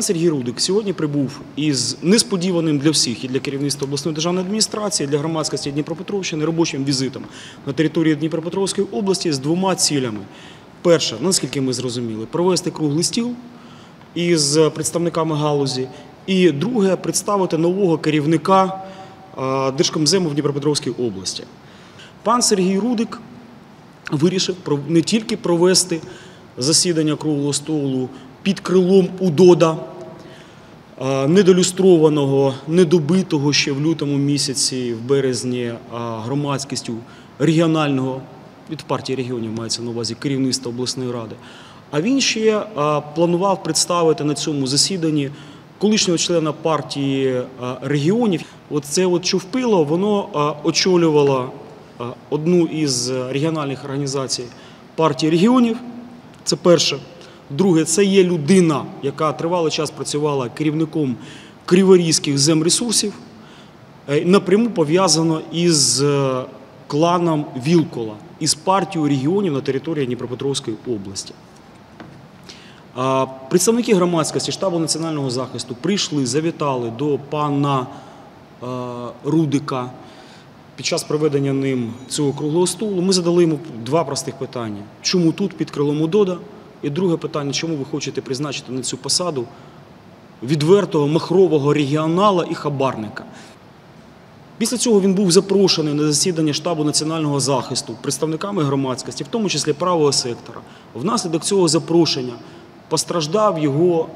Пан Сергій Рудик сьогодні прибув із несподіваним для всіх і для керівництва обласної державної адміністрації, і для громадськості Дніпропетровщини робочим візитом на території Дніпропетровської області з двома цілями. Перше, наскільки ми зрозуміли, провести круглий стіл із представниками галузі. І друге, представити нового керівника Держкомзему в Дніпропетровській області. Пан Сергій Рудик вирішив не тільки провести засідання круглого столу під крилом УДОДа, а, недолюстрованого, недобитого ще в лютому місяці, в березні громадськістю регіонального від партії регіонів мається на увазі керівництва обласної ради. А він ще планував представити на цьому засіданні колишнього члена партії регіонів. Оце от Чувпило, воно очолювало одну із регіональних організацій партії регіонів. Це перше. Друге, це є людина, яка тривалий час працювала керівником криворізьких земресурсів, е, напряму пов'язано із е, кланом Вілкола, із партією регіонів на території Дніпропетровської області. Представники громадськості штабу національного захисту прийшли, завітали до пана е, Рудика під час проведення ним цього круглого столу. Ми задали йому два простих питання: чому тут під крилом УДОДа? І друге питання, чому ви хочете призначити на цю посаду відвертого махрового регіонала і хабарника? Після цього він був запрошений на засідання штабу національного захисту представниками громадськості, в тому числі правого сектора. Внаслідок цього запрошення постраждав його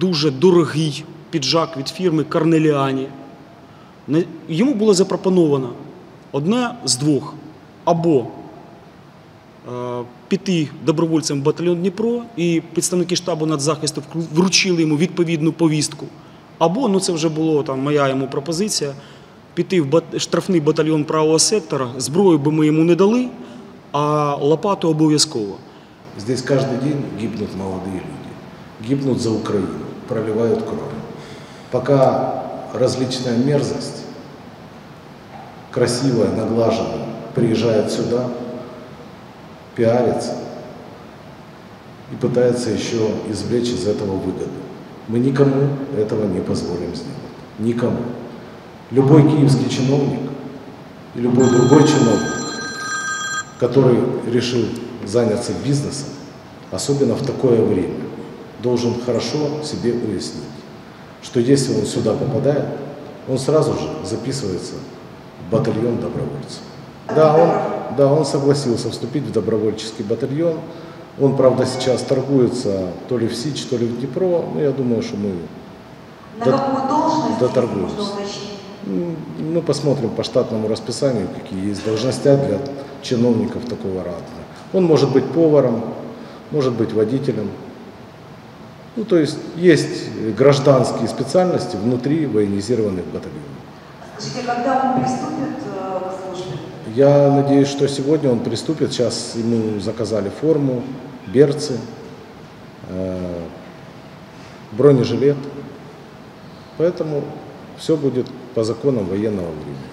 дуже дорогий піджак від фірми Карнеліані. Йому було запропоновано одне з двох: або піти добровольцем в батальйон Дніпро, і представники штабу нацзахисту вкру- вручили йому відповідну повістку. Або, ну це вже було там моя йому пропозиція, піти в штрафний батальйон правого сектора, зброю би ми йому не дали, а лопату обов'язково. Здесь каждый день гибнут молодые люди, гибнут за Украину, проливают кровь. Пока различная мерзость, красивая, наглаженная, приезжает сюда, пиарится и пытается еще извлечь из этого выгоду. Мы никому этого не позволим сделать. Никому. Любой киевский чиновник и любой другой чиновник который решил заняться бизнесом, особенно в такое время, должен хорошо себе уяснить, что если он сюда попадает, он сразу же записывается в батальон добровольцев. Да, он, да, он согласился вступить в добровольческий батальон. Он, правда, сейчас торгуется то ли в Сич, то ли в Днепро. Но я думаю, что мы На Да- какую должность, да если торгуемся. можно уточнить? М, Мы посмотрим по штатному расписанию, какие есть должности для чиновников такого ранга. Он может быть поваром, может быть водителем. Ну, то есть есть гражданские специальности внутри военизированных батальонов. Скажите, когда он приступит э? Я надеюсь, что сегодня он приступит. Сейчас ему заказали форму, берцы, э, бронежилет. Поэтому все будет по законам военного времени.